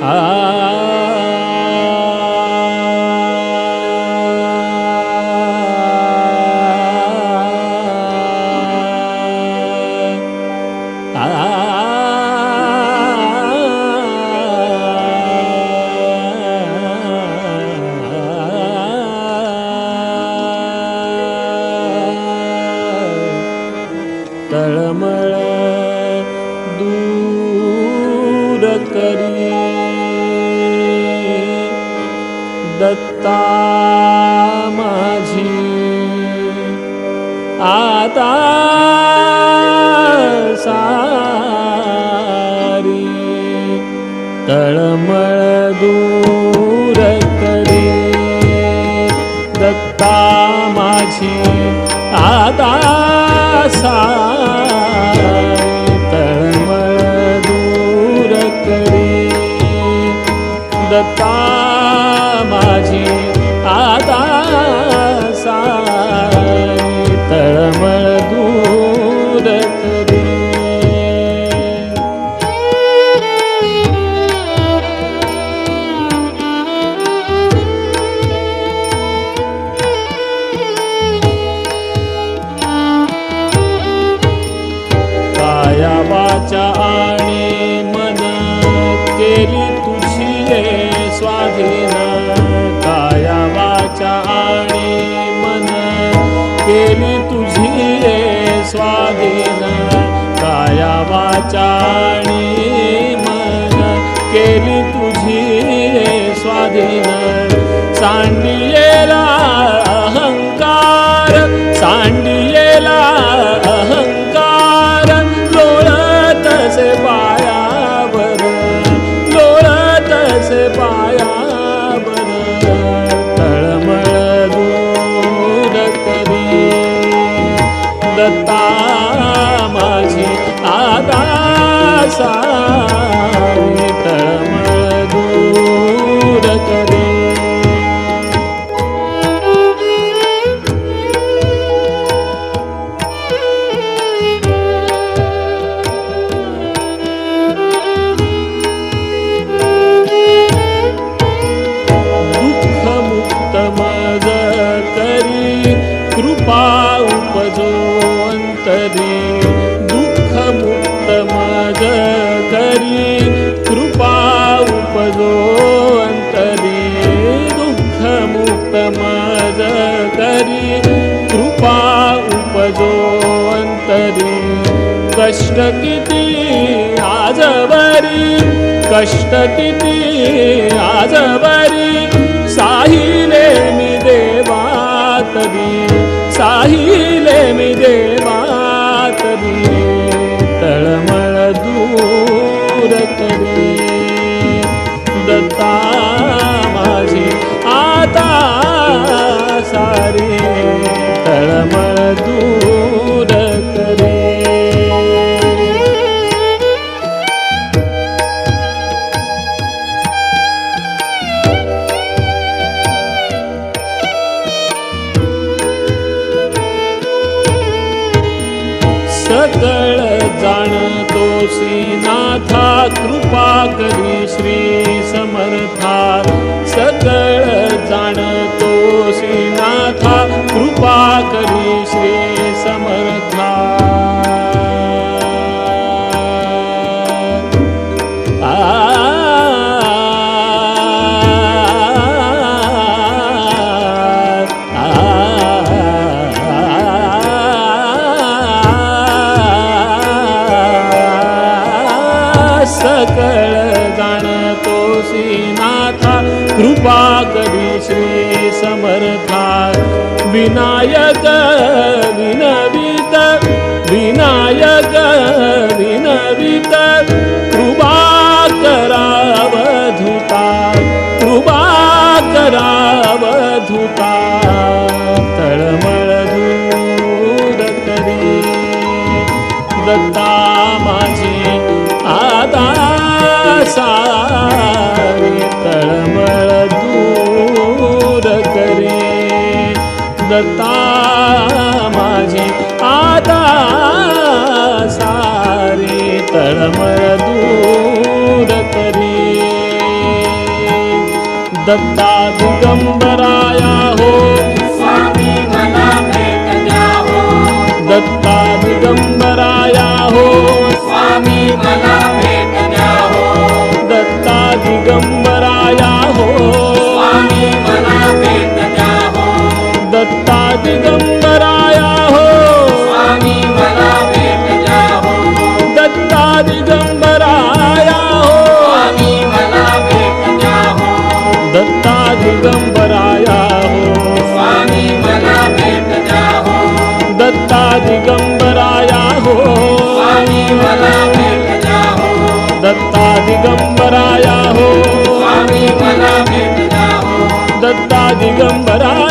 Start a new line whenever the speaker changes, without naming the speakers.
तळमळ दत्ता माझी आता सारी तळमळ दूर वाचाणि अंतरी दुःखमुक्त मज करी कृपा उपजो अंतरी दुःखमुक्त मज करी कृपा उपजो अंतरी कष्ट किती आजवरी कष्ट किती आजवरी नाथा कृपा करी श्री समर्था सकळ जाणत सकळ जाणतोसी नाथा कृपा करी श्री समर्था। विनायक विनवित विनायक जगता माझी आता सारी तळमळ दूर करी दत्ता दिगंबरा दत्ता